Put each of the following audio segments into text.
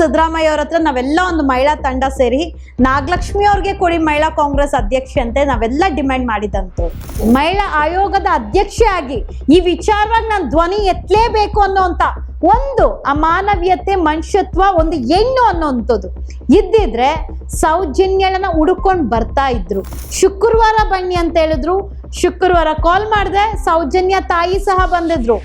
ಸಿದ್ದರಾಮಯ್ಯ ಅವ್ರ ಹತ್ರ ನಾವೆಲ್ಲ ಒಂದು ಮಹಿಳಾ ತಂಡ ಸೇರಿ ನಾಗಲಕ್ಷ್ಮಿ ಅವ್ರಿಗೆ ಕೊಡಿ ಮಹಿಳಾ ಕಾಂಗ್ರೆಸ್ ಅಧ್ಯಕ್ಷೆ ಅಂತೆ ನಾವೆಲ್ಲ ಡಿಮ್ಯಾಂಡ್ ಮಾಡಿದಂತು. ಮಹಿಳಾ ಆಯೋಗದ ಅಧ್ಯಕ್ಷೆ ಆಗಿ ಈ ವಿಚಾರವಾಗಿ ನಾನು ಧ್ವನಿ ಎತ್ತಲೇಬೇಕು ಅನ್ನೋಂತ ಒಂದು ಅಮಾನವೀಯತೆ, ಮನುಷ್ಯತ್ವ, ಒಂದು ಹೆಣ್ಣು ಅನ್ನೋಂಥದ್ದು ಇದ್ದಿದ್ರೆ ಸೌಜನ್ಯಳನ್ನ ಹುಡುಕೊಂಡು ಬರ್ತಾ ಇದ್ರು. ಶುಕ್ರವಾರ ಬನ್ನಿ ಅಂತ ಹೇಳಿದ್ರು. ಶುಕ್ರವಾರ ಕಾಲ್ ಮಾಡಿದೆ ಸೌಜನ್ಯ ತಾಯಿ ಸಹ ಬಂದಿದ್ರು.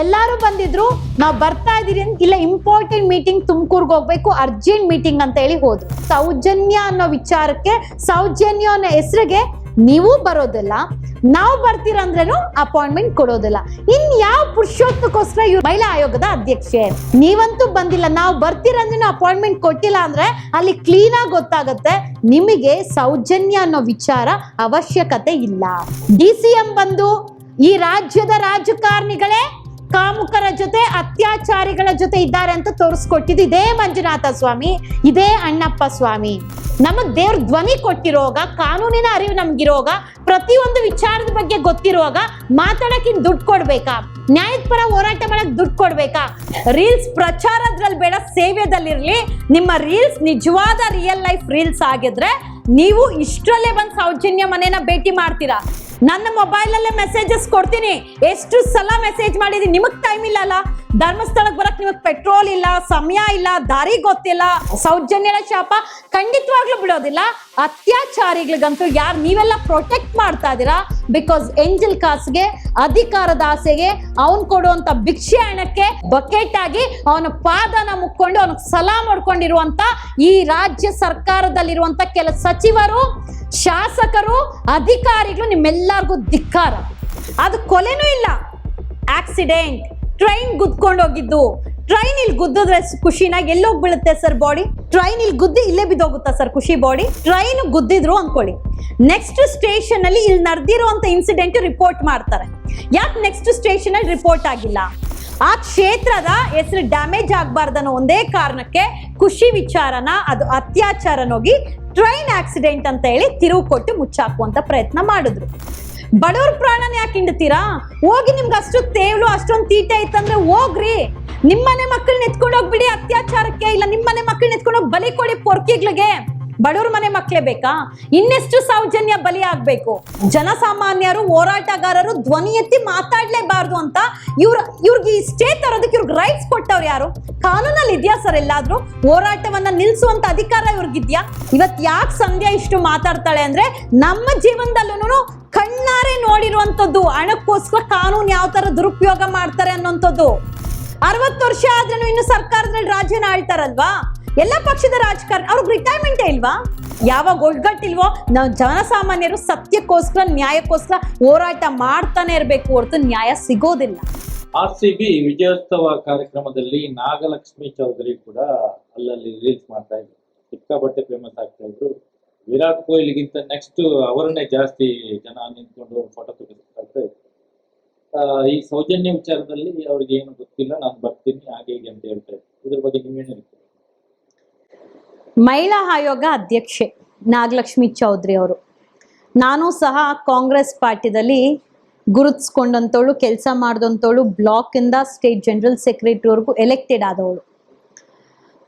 ಎಲ್ಲಾರು ಬಂದಿದ್ರು, ನಾವು ಬರ್ತಾ ಇದೀರಿ ಇಲ್ಲ ಇಂಪಾರ್ಟೆಂಟ್ ಮೀಟಿಂಗ್ ತುಮಕೂರ್ಗೆ ಹೋಗ್ಬೇಕು ಅರ್ಜೆಂಟ್ ಮೀಟಿಂಗ್ ಅಂತ ಹೇಳಿ ಹೋದ್ರು. ಸೌಜನ್ಯ ಅನ್ನೋ ವಿಚಾರಕ್ಕೆ, ಸೌಜನ್ಯ ಅನ್ನೋ ಹೆಸರಿಗೆ ನೀವು ಬರೋದಿಲ್ಲ, ನಾವು ಬರ್ತೀರಂದ್ರೇನು ಅಪಾಯಿಂಟ್ಮೆಂಟ್ ಕೊಡೋದಿಲ್ಲ. ಇನ್ ಯಾವ ಪುರುಷೋತ್ತಕ್ಕೋಸ್ಕರ ಇವ್ರು ಮಹಿಳಾ ಆಯೋಗದ ಅಧ್ಯಕ್ಷೆ? ನೀವಂತೂ ಬಂದಿಲ್ಲ, ನಾವು ಬರ್ತೀರಂದ್ರೂ ಅಪಾಯಿಂಟ್ಮೆಂಟ್ ಕೊಟ್ಟಿಲ್ಲ ಅಂದ್ರೆ ಅಲ್ಲಿ ಕ್ಲೀನ್ ಆಗಿ ಗೊತ್ತಾಗುತ್ತೆ. ನಿಮಗೆ ಸೌಜನ್ಯ ಅನ್ನೋ ವಿಚಾರ ಅವಶ್ಯಕತೆ ಇಲ್ಲ. ಡಿ ಸಿ ಎಂ ಬಂದು ಈ ರಾಜ್ಯದ ರಾಜಕಾರಣಿಗಳೇ ಕಾಮುಕರ ಜೊತೆ ಅತ್ಯಾಚಾರಿಗಳ ಜೊತೆ ಇದ್ದಾರೆ ಅಂತ ತೋರಿಸ್ಕೊಟ್ಟಿದ್ದು ಇದೇ ಮಂಜುನಾಥ ಸ್ವಾಮಿ, ಇದೇ ಅಣ್ಣಪ್ಪ ಸ್ವಾಮಿ. ನಮಗ್ ದೇವ್ರ ಧ್ವನಿ ಕೊಟ್ಟಿರೋವಾಗ ಕಾನೂನಿನ ಅರಿವು ನಮ್ಗಿರೋವಾಗ ಪ್ರತಿಯೊಂದು ವಿಚಾರದ ಬಗ್ಗೆ ಗೊತ್ತಿರುವಾಗ ಮಾತಾಡಕ್ಕೆ ದುಡ್ಡು ಕೊಡ್ಬೇಕಾ? ನ್ಯಾಯದ ಪರ ಹೋರಾಟ ಮಾಡಕ್ ದುಡ್ಡು ಕೊಡ್ಬೇಕಾ? ರೀಲ್ಸ್ ಪ್ರಚಾರದ್ರಲ್ಲಿ ಬೇಡ ಸೇವೆದಲ್ಲಿರ್ಲಿ ನಿಮ್ಮ ರೀಲ್ಸ್ ನಿಜವಾದ ರಿಯಲ್ ಲೈಫ್ ರೀಲ್ಸ್ ಆಗಿದ್ರೆ ನೀವು ಇಷ್ಟರಲ್ಲೇ ಬಂದು ಸೌಜನ್ಯ ಮನೇನ ಭೇಟಿ ಮಾಡ್ತೀರಾ? ನನ್ನ ಮೊಬೈಲಲ್ಲೇ ಮೆಸೇಜಸ್ ಕೊಡ್ತೀನಿ. ಎಷ್ಟು ಸಲ ಮೆಸೇಜ್ ಮಾಡಿದೀನಿ ನಿಮಗ್ ಟೈಮ್ ಇಲ್ಲ ಅಲ್ಲ? ಧರ್ಮಸ್ಥಳಕ್ಕೆ ಬರಕ್ ನಿಮಗೆ ಪೆಟ್ರೋಲ್ ಇಲ್ಲ, ಸಮಯ ಇಲ್ಲ, ದಾರಿ ಗೊತ್ತಿಲ್ಲ ಸೌಜನ್ಯದ ಶಾಪ. ಖಂಡಿತವಾಗ್ಲೂ ಬಿಡೋದಿಲ್ಲ. ಅತ್ಯಾಚಾರಿಗಳಿಗಂತೂ ಯಾರು ನೀವೆಲ್ಲ ಪ್ರೊಟೆಕ್ಟ್ ಮಾಡ್ತಾ ಇದೀರಾ ಬಿಕಾಸ್ ಎಂಜಲ್ ಕಾಸ್ಗೆ ಅಧಿಕಾರದ ಆಸೆಗೆ, ಅವನ್ ಕೊಡುವಂತ ಭಿಕ್ಷೆ ಹಣಕ್ಕೆ ಬಕೆಟ್ ಆಗಿ ಅವನ ಪಾದನ ಮುಕ್ಕೊಂಡು, ಅವನಿಗೆ ಸಲಾ ಮಾಡ್ಕೊಂಡಿರುವಂತ ಈ ರಾಜ್ಯ ಸರ್ಕಾರದಲ್ಲಿರುವಂತ ಕೆಲ ಸಚಿವರು ಶಾಸಕರು, ಅಧಿಕಾರಿಗಳು ನಿಮ್ಮೆಲ್ಲರಿಗೂ ಧಿಕ್ಕಾರ. ಅದು ಕೊಲೆನೂ ಇಲ್ಲ. ಆಕ್ಸಿಡೆಂಟ್ ಟ್ರೈನ್ ಗುದ್ಕೊಂಡು ಹೋಗಿದ್ದು. ಟ್ರೈನ್ ಇಲ್ಲಿ ಗುದ್ದಿದ್ರೆ ಖುಷಿನಾಗ ಎಲ್ಲೋಗಿ ಬೀಳುತ್ತೆ ಸರ್ ಬಾಡಿ ಟ್ರೈನ್ ಇಲ್ಲಿ ಗುದ್ದಿ ಇಲ್ಲೇ ಬಿದ್ದೋಗುತ್ತಾ ಸರ್ ಖುಷಿ ಬಾಡಿ ಟ್ರೈನ್ ಗುದ್ದಿದ್ರು ಅನ್ಕೊಳ್ಳಿ. ನೆಕ್ಸ್ಟ್ ಸ್ಟೇಷನ್ ಅಲ್ಲಿ ಇಲ್ಲಿ ನಡೆದಿರುವಂತ ಇನ್ಸಿಡೆಂಟ್ ರಿಪೋರ್ಟ್ ಮಾಡ್ತಾರೆ. ಯಾಕೆ ನೆಕ್ಸ್ಟ್ ಸ್ಟೇಷನ್ ಅಲ್ಲಿ ರಿಪೋರ್ಟ್ ಆಗಿಲ್ಲ? ಆ ಕ್ಷೇತ್ರದ ಹೆಸರು ಡ್ಯಾಮೇಜ್ ಆಗಬಾರ್ದನ್ನೋ ಒಂದೇ ಕಾರಣಕ್ಕೆ ಖುಷಿ ವಿಚಾರನ, ಅದು ಅತ್ಯಾಚಾರನೋಗಿ ಟ್ರೈನ್ ಆಕ್ಸಿಡೆಂಟ್ ಅಂತ ಹೇಳಿ ತಿರುವು ಕೊಟ್ಟು ಮುಚ್ಚಾಕುವಂತ ಪ್ರಯತ್ನ ಮಾಡಿದ್ರು. ಬಡವ್ರ ಪ್ರಾಣನ ಯಾಕೆ ಹಿಂಡ್ತೀರಾ? ಹೋಗಿ ನಿಮ್ಗೆ ಅಷ್ಟು ತೇವ್ಲು ಅಷ್ಟೊಂದು ತೀಟೆ ಐತಂದ್ರೆ ಹೋಗ್ರಿ. ನಿಮ್ಮನೆ ಮಕ್ಕಳನ್ನ ಎತ್ಕೊಂಡು ಹೋಗ್ಬಿಡಿ, ಅತ್ಯಾಚಾರಕ್ಕೆ ಇಲ್ಲ, ನಿಮ್ಮನೆ ಮಕ್ಕಳನ್ನ ಎತ್ಕೊಂಡು ಹೋಗಿ ಬಲಿ ಕೊಡಿ ಪೊರ್ಕಿಗ್ಳಿಗೆ. ಬಡವ್ರ ಮನೆ ಮಕ್ಕಳೇ ಬೇಕಾ? ಇನ್ನೆಷ್ಟು ಸೌಜನ್ಯ ಬಲಿ ಆಗ್ಬೇಕು? ಜನಸಾಮಾನ್ಯರು, ಹೋರಾಟಗಾರರು ಧ್ವನಿ ಎತ್ತಿ ಮಾತಾಡ್ಲೇಬಾರ್ದು ಅಂತ ಇವ್ರ, ಇವ್ರಿಗೆ ಇಷ್ಟೇ ತರೋದಕ್ಕೆ ಇವ್ರಿಗೆ ರೈಟ್ಸ್ ಕೊಟ್ಟವ್ರು ಯಾರು? ಕಾನೂನಲ್ಲಿ ಇದೆಯಾ ಸರ್ ಎಲ್ಲಾದ್ರೂ? ಹೋರಾಟವನ್ನ ನಿಲ್ಸುವಂತ ಅಧಿಕಾರ ಇವ್ರಿಗಿದ್ಯಾ? ಇವತ್ ಯಾಕೆ ಸಂಧ್ಯಾ ಇಷ್ಟು ಮಾತಾಡ್ತಾಳೆ ಅಂದ್ರೆ ನಮ್ಮ ಜೀವನದಲ್ಲೂ ಕಣ್ಣಾರೆ ನೋಡಿರುವಂತದ್ದು ಹಣಕ್ಕೋಸ್ಕರ ಕಾನೂನು ಯಾವ ತರ ದುರುಪಯೋಗ ಮಾಡ್ತಾರೆ ಅನ್ನೋಂಥದ್ದು. ಅರವತ್ತು ವರ್ಷ ಆದ್ರೂ ಇನ್ನು ಸರ್ಕಾರದಲ್ಲಿ ರಾಜ್ಯನ ಆಳ್ತಾರಲ್ವಾ ಎಲ್ಲ ಪಕ್ಷದ ರಾಜಕಾರಣ ಅವ್ರಿಗೆ ರಿಟೈರ್ಮೆಂಟ್ ಇಲ್ವಾ? ಯಾವಾಗ ಒಗ್ಗಟ್ಟಿಲ್ವೋ? ನಾವು ಜನಸಾಮಾನ್ಯರು ಸತ್ಯಕ್ಕೋಸ್ಕರ, ನ್ಯಾಯಕ್ಕೋಸ್ಕರ ಹೋರಾಟ ಮಾಡ್ತಾನೆ ಇರಬೇಕು ಹೊರತು ನ್ಯಾಯ ಸಿಗೋದಿಲ್ಲ. ಆರ್ ಸಿ ಬಿ ವಿಜಯೋತ್ಸವ ಕಾರ್ಯಕ್ರಮದಲ್ಲಿ ನಾಗಲಕ್ಷ್ಮಿ ಚೌಧರಿ ಕೂಡ ಅಲ್ಲಲ್ಲಿ ರೀಲ್ಸ್ ಮಾಡ್ತಾ ಇದ್ರು. ಸಿಕ್ಕಾಪಟ್ಟೆ ಫೇಮಸ್ ಆಗ್ತಾ ಇದ್ರು. ವಿರಾಟ್ ಕೊಹ್ಲಿಗಿಂತ ನೆಕ್ಸ್ಟ್ ಅವರನ್ನೇ ಜಾಸ್ತಿ ಜನ ನಿಂತ್ಕೊಂಡು ಫೋಟೋ ತೆಗೆದುಕೊಳ್ತಾ ಇದ್ರು. ಈ ಸೌಜನ್ಯ ವಿಚಾರದಲ್ಲಿ ಅವ್ರಿಗೆ ಏನು ಗೊತ್ತಿಲ್ಲ. ನಾನು ಬರ್ತೀನಿ, ಹಾಗೆ ಹೀಗೆ ಅಂತ ಹೇಳ್ತಾ ಇದ್ರು. ಇದ್ರ ಬಗ್ಗೆ ನೀವೇನು ಮಹಿಳಾ ಆಯೋಗ ಅಧ್ಯಕ್ಷೆ ನಾಗಲಕ್ಷ್ಮಿ ಚೌಧರಿ ಅವರು. ನಾನು ಸಹ ಕಾಂಗ್ರೆಸ್ ಪಾರ್ಟಿದಲ್ಲಿ ಗುರುತಿಸ್ಕೊಂಡಂಥವಳು ಕೆಲಸ ಮಾಡಿದಂಥವಳು ಬ್ಲಾಕಿಂದ ಸ್ಟೇಟ್ ಜನರಲ್ ಸೆಕ್ರೆಟರಿವರೆಗೂ ಎಲೆಕ್ಟೆಡ್ ಆದವಳು.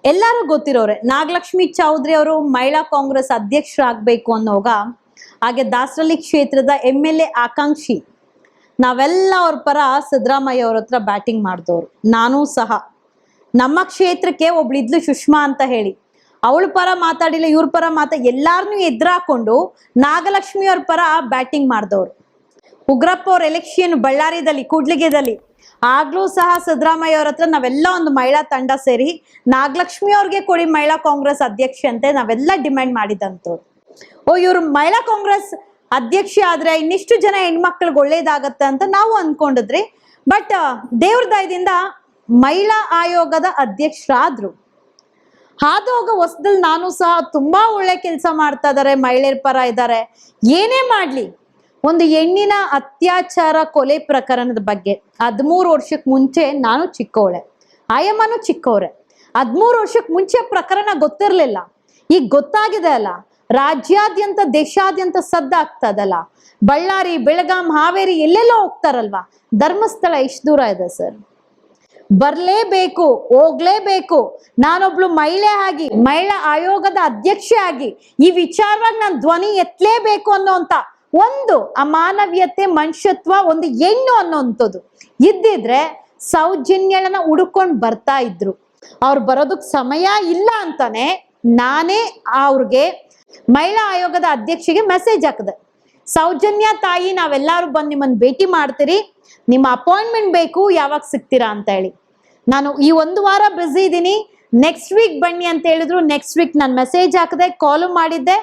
ಎಲ್ಲರೂ ಗೊತ್ತಿರೋರೆ, ನಾಗಲಕ್ಷ್ಮಿ ಚೌಧರಿ ಅವರು ಮಹಿಳಾ ಕಾಂಗ್ರೆಸ್ ಅಧ್ಯಕ್ಷರಾಗಬೇಕು ಅನ್ನೋವಾಗ ಹಾಗೆ ದಾಸರಳ್ಳಿ ಕ್ಷೇತ್ರದ ಎಂ ಎಲ್ ಎ ಆಕಾಂಕ್ಷಿ, ನಾವೆಲ್ಲ ಅವ್ರ ಪರ ಸಿದ್ದರಾಮಯ್ಯ ಅವ್ರ ಹತ್ರ ಬ್ಯಾಟಿಂಗ್ ಮಾಡಿದವರು. ನಾನೂ ಸಹ. ನಮ್ಮ ಕ್ಷೇತ್ರಕ್ಕೆ ಒಬ್ಳಿದ್ಲು ಸುಷ್ಮಾ ಅಂತ ಹೇಳಿ. ಅವಳ ಪರ ಮಾತಾಡಿಲ್ಲ, ಇವ್ರ ಪರ ಮಾತಾ ಎಲ್ಲಾರನ್ನೂ ಎದುರಾಕೊಂಡು ನಾಗಲಕ್ಷ್ಮಿ ಅವ್ರ ಪರ ಬ್ಯಾಟಿಂಗ್ ಮಾಡಿದವ್ರು. ಉಗ್ರಪ್ಪ ಅವ್ರ ಎಲೆಕ್ಷನ್ ಬಳ್ಳಾರಿದಲ್ಲಿ, ಕೂಡ್ಲಿಗೆದಲ್ಲಿ. ಆಗ್ಲೂ ಸಹ ಸಿದ್ದರಾಮಯ್ಯ ಅವ್ರ ಹತ್ರ ನಾವೆಲ್ಲ ಒಂದು ಮಹಿಳಾ ತಂಡ ಸೇರಿ ನಾಗಲಕ್ಷ್ಮಿ ಅವ್ರಿಗೆ ಕೊಡಿ ಮಹಿಳಾ ಕಾಂಗ್ರೆಸ್ ಅಧ್ಯಕ್ಷೆ ಅಂತ ನಾವೆಲ್ಲ ಡಿಮ್ಯಾಂಡ್ ಮಾಡಿದಂತವ್ರು ಓ, ಇವ್ರು ಮಹಿಳಾ ಕಾಂಗ್ರೆಸ್ ಅಧ್ಯಕ್ಷೆ ಆದ್ರೆ ಇನ್ನಿಷ್ಟು ಜನ ಹೆಣ್ಮಕ್ಳಿಗೆ ಒಳ್ಳೇದಾಗತ್ತೆ ಅಂತ ನಾವು ಅನ್ಕೊಂಡಿದ್ರಿ. ಬಟ್ ದೇವ್ರ ದಯದಿಂದ ಮಹಿಳಾ ಆಯೋಗದ ಅಧ್ಯಕ್ಷರಾದ್ರು. ಹಾದೋಗ ಹೊಸದಲ್ಲಿ ನಾನು ಸಹ ತುಂಬಾ ಒಳ್ಳೆ ಕೆಲಸ ಮಾಡ್ತಾ ಇದ್ದಾರೆ ಮಹಿಳೆಯರ ಪರ ಇದ್ದಾರೆ ಏನೇ ಮಾಡ್ಲಿ, ಒಂದು ಹೆಣ್ಣಿನ ಅತ್ಯಾಚಾರ ಕೊಲೆ ಪ್ರಕರಣದ ಬಗ್ಗೆ ಹದಿಮೂರು ವರ್ಷಕ್ಕೆ ಮುಂಚೆ ನಾನು ಚಿಕ್ಕವಳೆ, ಆಯಮ್ಮನೂ ಚಿಕ್ಕವರೆ. ಹದಿಮೂರು ವರ್ಷಕ್ಕೆ ಮುಂಚೆ ಪ್ರಕರಣ ಗೊತ್ತಿರ್ಲಿಲ್ಲ. ಈಗ ಗೊತ್ತಾಗಿದೆ ಅಲ್ಲ, ರಾಜ್ಯಾದ್ಯಂತ, ದೇಶಾದ್ಯಂತ ಸದ್ದಾಗ್ತದಲ್ಲ ಬಳ್ಳಾರಿ, ಬೆಳಗಾಂ, ಹಾವೇರಿ ಎಲ್ಲೆಲ್ಲೋ ಹೋಗ್ತಾರಲ್ವಾ? ಧರ್ಮಸ್ಥಳ, ಎಷ್ಟು ದೂರ ಇದೆ ಸರ್? ಬರ್ಲೇಬೇಕು, ಹೋಗ್ಲೇಬೇಕು. ನಾನೊಬ್ಳು ಮಹಿಳೆ ಆಗಿ, ಮಹಿಳಾ ಆಯೋಗದ ಅಧ್ಯಕ್ಷೆ ಆಗಿ, ಈ ವಿಚಾರವಾಗಿ ನಾನು ಧ್ವನಿ ಎತ್ತಲೇಬೇಕು ಅನ್ನೋಂತ ಒಂದು ಅಮಾನವೀಯತೆ, ಮನುಷ್ಯತ್ವ, ಒಂದು ಹೆಣ್ಣು ಅನ್ನೋಂಥದ್ದು ಇದ್ದಿದ್ರೆ ಸೌಜನ್ಯಗಳನ್ನ ಹುಡುಕೊಂಡು ಬರ್ತಾ ಇದ್ರು. ಅವ್ರು ಬರೋದಕ್ ಸಮಯ ಇಲ್ಲ ಅಂತಾನೆ ನಾನೇ ಅವ್ರಿಗೆ ಮಹಿಳಾ ಆಯೋಗದ ಅಧ್ಯಕ್ಷೆಗೆ ಮೆಸೇಜ್ ಹಾಕಿದೆ. ಸೌಜನ್ಯ ತಾಯಿ, ನಾವೆಲ್ಲರೂ ಬಂದು ನಿಮ್ಮನ್ನ ಭೇಟಿ ಮಾಡ್ತೀರಿ. ನಿಮ್ಮ ಅಪಾಯಿಂಟ್ಮೆಂಟ್ ಬೇಕು, ಯಾವಾಗ ಸಿಗ್ತೀರಾ ಅಂತ ಹೇಳಿ. ನಾನು ಈ ಒಂದು ವಾರ ಬ್ಯುಸಿ ಇದ್ದೀನಿ ನೆಕ್ಸ್ಟ್ ವೀಕ್ ಬನ್ನಿ ಅಂತ ಹೇಳಿದ್ರು, ನೆಕ್ಸ್ಟ್ ವೀಕ್ ನಾನು ಮೆಸೇಜ್ ಹಾಕಿದೆ, ಕಾಲು ಮಾಡಿದ್ದೆ.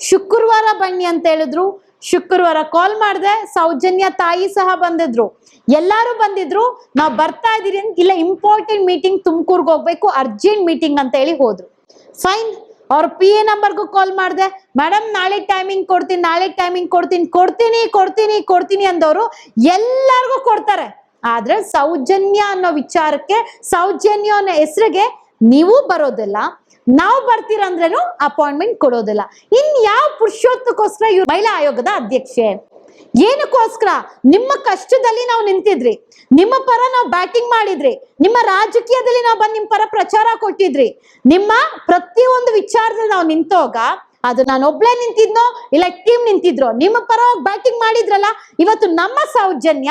ಶುಕ್ರವಾರ ಬನ್ನಿ ಅಂತ ಹೇಳಿದ್ರು, ಶುಕ್ರವಾರ ಕಾಲ್ ಮಾಡಿದೆ, ಸೌಜನ್ಯ ತಾಯಿ ಸಹ ಬಂದಿದ್ರು. ಎಲ್ಲಾರು ಬಂದಿದ್ರು, ನಾವು ಬರ್ತಾ ಇದೀರಿ ಇಲ್ಲ ಇಂಪಾರ್ಟೆಂಟ್ ಮೀಟಿಂಗ್ ತುಮಕೂರ್ಗೆ ಹೋಗ್ಬೇಕು ಅರ್ಜೆಂಟ್ ಮೀಟಿಂಗ್ ಅಂತ ಹೇಳಿ ಹೋದ್ರು. ಫೈನ್ ಅವ್ರ ಪಿ ಎ ನಂಬರ್ಗೂ ಕಾಲ್ ಮಾಡಿದೆ ಮೇಡಮ್ ನಾಳೆ ಟೈಮಿಂಗ್ ಕೊಡ್ತೀನಿ, ನಾಳೆ ಟೈಮಿಂಗ್ ಕೊಡ್ತೀನಿ ಕೊಡ್ತೀನಿ ಕೊಡ್ತೀನಿ ಕೊಡ್ತೀನಿ ಅಂದವರು ಎಲ್ಲರಿಗೂ ಕೊಡ್ತಾರೆ. ಆದ್ರೆ ಸೌಜನ್ಯ ಅನ್ನೋ ವಿಚಾರಕ್ಕೆ, ಸೌಜನ್ಯ ಅನ್ನೋ ಹೆಸರಿಗೆ ನೀವು ಬರೋದಿಲ್ಲ. ನಾವು ಬರ್ತೀರಂದ್ರೇನು ಅಪಾಯಿಂಟ್ಮೆಂಟ್ ಕೊಡೋದಿಲ್ಲ. ಇನ್ ಯಾವ ಪುರುಷೋತ್ತಕ್ಕೋಸ್ಕರ ಇವ್ರು ಮಹಿಳಾ ಆಯೋಗದ ಅಧ್ಯಕ್ಷೆ? ಏನಕ್ಕೋಸ್ಕರ? ನಿಮ್ಮ ಕಷ್ಟದಲ್ಲಿ ನಾವು ನಿಂತಿದ್ರಿ. ನಿಮ್ಮ ಪರ ನಾವು ಬ್ಯಾಟಿಂಗ್ ಮಾಡಿದ್ರಿ. ನಿಮ್ಮ ರಾಜಕೀಯದಲ್ಲಿ ನಾವು ಬಂದು ನಿಮ್ಮ ಪರ ಪ್ರಚಾರ ಕೊಟ್ಟಿದ್ರಿ. ನಿಮ್ಮ ಪ್ರತಿಯೊಂದು ವಿಚಾರದಲ್ಲಿ ನಾವು ನಿಂತೋಗ ಅದು ನಾನು ಒಬ್ಳೆ ನಿಂತಿದ್ನೋ ಇಲ್ಲ ಟೀಮ್ ನಿಂತಿದ್ರು? ನಿಮ್ಮ ಪರವಾಗಿ ಬ್ಯಾಟಿಂಗ್ ಮಾಡಿದ್ರಲ್ಲ? ಇವತ್ತು ನಮ್ಮ ಸೌಜನ್ಯ,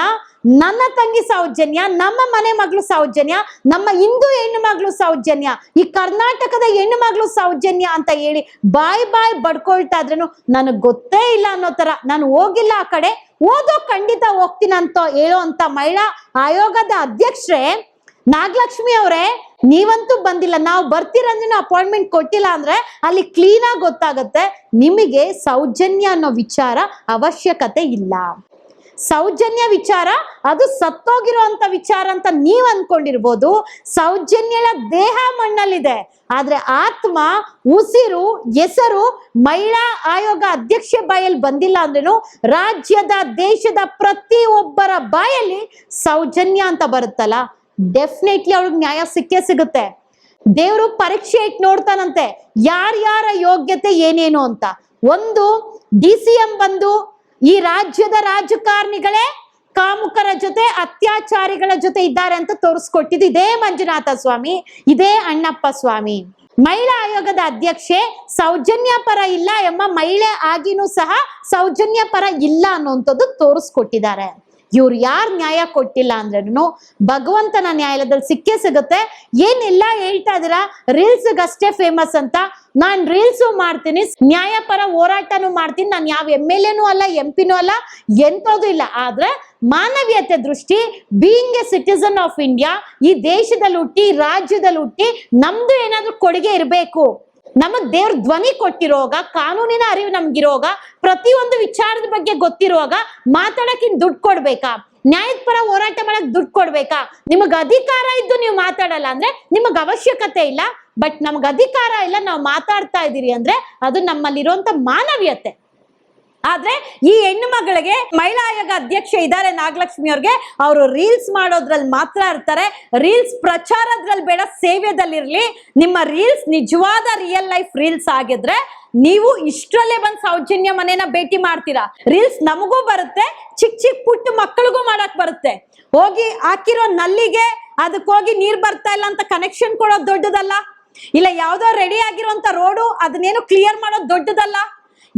ನನ್ನ ತಂಗಿ ಸೌಜನ್ಯ, ನಮ್ಮ ಮನೆ ಮಗಳು ಸೌಜನ್ಯ, ನಮ್ಮ ಹಿಂದೂ ಹೆಣ್ಣು ಮಗಳು ಸೌಜನ್ಯ, ಈ ಕರ್ನಾಟಕದ ಹೆಣ್ಣು ಮಗಳು ಸೌಜನ್ಯ ಅಂತ ಹೇಳಿ ಬಾಯ್ ಬಾಯ್ ಬಡ್ಕೊಳ್ತಾ ಇದ್ರು ನನಗೆ ಗೊತ್ತೇ ಇಲ್ಲ ಅನ್ನೋ ತರ. ನಾನು ಹೋಗಿಲ್ಲ ಆ ಕಡೆ. ಓದೋ ಖಂಡಿತ ಹೋಗ್ತೀನಂತ ಹೇಳೋ ಅಂತ ಮಹಿಳಾ ಆಯೋಗದ ಅಧ್ಯಕ್ಷರೇ ನಾಗಲಕ್ಷ್ಮಿ ಅವರೇ, ನೀವಂತೂ ಬಂದಿಲ್ಲ. ನಾವು ಬರ್ತೀರಂದ್ರೆ ಅಪಾಯಿಂಟ್ಮೆಂಟ್ ಕೊಟ್ಟಿಲ್ಲ ಅಂದ್ರೆ ಅಲ್ಲಿ ಕ್ಲೀನ್ ಆಗಿ ಗೊತ್ತಾಗತ್ತೆ. ನಿಮಗೆ ಸೌಜನ್ಯ ಅನ್ನೋ ವಿಚಾರ ಅವಶ್ಯಕತೆ ಇಲ್ಲ. ಸೌಜನ್ಯ ವಿಚಾರ, ಅದು ಸತ್ತೋಗಿರುವಂತ ವಿಚಾರ ಅಂತ ನೀವ್ ಅನ್ಕೊಂಡಿರ್ಬೋದು. ಸೌಜನ್ಯಳ ದೇಹ ಮಣ್ಣಲ್ಲಿದೆ. ಆದ್ರೆ ಆತ್ಮ, ಉಸಿರು, ಹೆಸರು, ಮಹಿಳಾ ಆಯೋಗ ಅಧ್ಯಕ್ಷ ಬಾಯಲ್ಲಿ ಬಂದಿಲ್ಲ ಅಂದ್ರೂ ರಾಜ್ಯದ ದೇಶದ ಪ್ರತಿ ಒಬ್ಬರ ಬಾಯಲ್ಲಿ ಸೌಜನ್ಯ ಅಂತ ಬರುತ್ತಲ್ಲ. ಡೆಫಿನೆಟ್ಲಿ ಅವ್ರಿಗೆ ನ್ಯಾಯ ಸಿಕ್ಕೇ ಸಿಗುತ್ತೆ. ದೇವರು ಪರೀಕ್ಷೆ ಇಟ್ಟು ನೋಡ್ತಾನಂತೆ. ಯಾರ್ಯಾರ ಯೋಗ್ಯತೆ ಏನೇನು ಅಂತ. ಒಂದು, ಡಿ ಸಿ ಎಂ ಬಂದು ಈ ರಾಜ್ಯದ ರಾಜಕಾರಣಿಗಳೇ ಕಾಮುಕರ ಜೊತೆ ಅತ್ಯಾಚಾರಿಗಳ ಜೊತೆ ಇದ್ದಾರೆ ಅಂತ ತೋರಿಸ್ಕೊಟ್ಟಿದ್ದು ಇದೇ ಮಂಜುನಾಥ ಸ್ವಾಮಿ, ಇದೇ ಅಣ್ಣಪ್ಪ ಸ್ವಾಮಿ. ಮಹಿಳಾ ಆಯೋಗದ ಅಧ್ಯಕ್ಷೆ ಸೌಜನ್ಯ ಪರ ಇಲ್ಲ ಎಂಬ ಮಹಿಳೆ ಆಗಿನೂ ಸಹ ಸೌಜನ್ಯ ಪರ ಇಲ್ಲ ಅನ್ನುವಂಥದ್ದು ತೋರಿಸ್ಕೊಟ್ಟಿದ್ದಾರೆ. ಇವ್ರು ಯಾರು ನ್ಯಾಯ ಕೊಟ್ಟಿಲ್ಲ ಅಂದ್ರೂ ಭಗವಂತನ ನ್ಯಾಯಾಲಯದಲ್ಲಿ ಸಿಕ್ಕೇ ಸಿಗುತ್ತೆ. ಏನೆಲ್ಲ ಹೇಳ್ತಾ ಇದೀರಾ ರೀಲ್ಸ್ ಅಷ್ಟೇ ಫೇಮಸ್ ಅಂತ. ನಾನ್ ರೀಲ್ಸು ಮಾಡ್ತೀನಿ, ನ್ಯಾಯಪರ ಹೋರಾಟನೂ ಮಾಡ್ತೀನಿ. ನಾನು ಯಾವ ಎಂ ಎಲ್ ಎನೂ ಅಲ್ಲ ಎಂ ಪಿನೂ ಅಲ್ಲ, ಎಂಥದ್ದು ಇಲ್ಲ. ಆದ್ರೆ ಮಾನವೀಯತೆ ದೃಷ್ಟಿ being a citizen of India ಈ ದೇಶದಲ್ಲಿ ಹುಟ್ಟಿ ರಾಜ್ಯದಲ್ಲಿ ಹುಟ್ಟಿ ನಮ್ದು ಏನಾದ್ರೂ ಕೊಡುಗೆ ಇರಬೇಕು. ನಮಗ್ ದೇವ್ರ ಧ್ವನಿ ಕೊಟ್ಟಿರೋಗ, ಕಾನೂನಿನ ಅರಿವು ನಮ್ಗಿರೋಗ, ಪ್ರತಿಯೊಂದು ವಿಚಾರದ ಬಗ್ಗೆ ಗೊತ್ತಿರುವಾಗ ಮಾತಾಡಕ್ಕಿನ್ ದುಡ್ಡು ಕೊಡ್ಬೇಕಾ? ನ್ಯಾಯದ ಪರ ಹೋರಾಟ ಮಾಡಕ್ ದುಡ್ಡು ಕೊಡ್ಬೇಕಾ? ನಿಮಗ್ ಅಧಿಕಾರ ಇದ್ದು ನೀವು ಮಾತಾಡಲ್ಲ ಅಂದ್ರೆ ನಿಮಗ್ ಅವಶ್ಯಕತೆ ಇಲ್ಲ. ಬಟ್ ನಮ್ಗ್ ಅಧಿಕಾರ ಇಲ್ಲ, ನಾವು ಮಾತಾಡ್ತಾ ಇದೀರಿ ಅಂದ್ರೆ ಅದು ನಮ್ಮಲ್ಲಿರುವಂತ ಮಾನವೀಯತೆ. ಆದ್ರೆ ಈ ಹೆಣ್ಣು ಮಗಳಿಗೆ ಮಹಿಳಾ ಆಯೋಗ ಅಧ್ಯಕ್ಷ ಇದ್ದಾರೆ ನಾಗಲಕ್ಷ್ಮಿ ಅವ್ರಿಗೆ. ಅವರು ರೀಲ್ಸ್ ಮಾಡೋದ್ರಲ್ಲಿ ಮಾತ್ರ ಇರ್ತಾರೆ. ರೀಲ್ಸ್ ಪ್ರಚಾರದ್ರಲ್ಲಿ ಬೇಡ ಸೇವೆದಲ್ಲಿರ್ಲಿ ನಿಮ್ಮ ರೀಲ್ಸ್ ನಿಜವಾದ ರಿಯಲ್ ಲೈಫ್ ರೀಲ್ಸ್ ಆಗಿದ್ರೆ ನೀವು ಇಷ್ಟರಲ್ಲೇ ಬಂದ್ ಸೌಜನ್ಯ ಮನೇನ ಭೇಟಿ ಮಾಡ್ತೀರಾ. ರೀಲ್ಸ್ ನಮಗೂ ಬರುತ್ತೆ ಚಿಕ್ಕ ಚಿಕ್ಕ ಪುಟ್ಟ ಮಕ್ಕಳಿಗೂ ಮಾಡಕ್ ಬರುತ್ತೆ. ಹೋಗಿ ಹಾಕಿರೋ ನಲ್ಲಿಗೆ ಅದಕ್ಕೆ ಹೋಗಿ ನೀರ್ ಬರ್ತಾ ಇಲ್ಲ ಅಂತ ಕನೆಕ್ಷನ್ ಕೊಡೋದು ದೊಡ್ಡದಲ್ಲ? ಇಲ್ಲ ಯಾವ್ದೋ ರೆಡಿ ಆಗಿರುವಂತ ರೋಡು ಅದನ್ನೇನು ಕ್ಲಿಯರ್ ಮಾಡೋದು ದೊಡ್ಡದಲ್ಲ?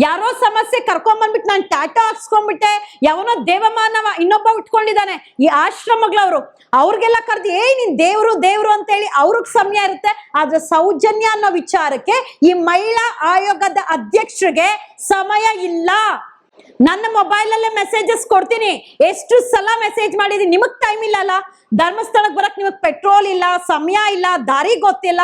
ಯಾರೋ ಸಮಸ್ಯೆ ಕರ್ಕೊಂಬಂದ್ಬಿಟ್ಟು ನಾನು ಟಾಟಾ ಹಾಕ್ಸ್ಕೊಂಡ್ಬಿಟ್ಟೆ, ಯಾವನೋ ದೇವಮಾನವ ಇನ್ನೊಬ್ಬ ಉಟ್ಕೊಂಡಿದ್ದಾನೆ, ಈ ಆಶ್ರಮಗಳವರು. ಅವ್ರಿಗೆಲ್ಲ ಕರೆದು ಏ ನಿನ್ ದೇವ್ರು ದೇವ್ರು ಅಂತ ಹೇಳಿ ಅವ್ರಿಗೆ ಸಮಯ ಇರುತ್ತೆ. ಆದ್ರೆ ಸೌಜನ್ಯ ಅನ್ನೋ ವಿಚಾರಕ್ಕೆ ಈ ಮಹಿಳಾ ಆಯೋಗದ ಅಧ್ಯಕ್ಷರಿಗೆ ಸಮಯ ಇಲ್ಲ. ನನ್ನ ಮೊಬೈಲ್ ಅಲ್ಲೇ ಮೆಸೇಜಸ್ ಕೊಡ್ತೀನಿ. ಎಷ್ಟು ಸಲ ಮೆಸೇಜ್ ಮಾಡಿದೀನಿ ನಿಮಗ್ ಟೈಮ್ ಇಲ್ಲ ಅಲ್ಲ? ಧರ್ಮಸ್ಥಳಕ್ ಬರಕ್ ನಿಮಗ್ ಪೆಟ್ರೋಲ್ ಇಲ್ಲ, ಸಮಯ ಇಲ್ಲ, ದಾರಿ ಗೊತ್ತಿಲ್ಲ.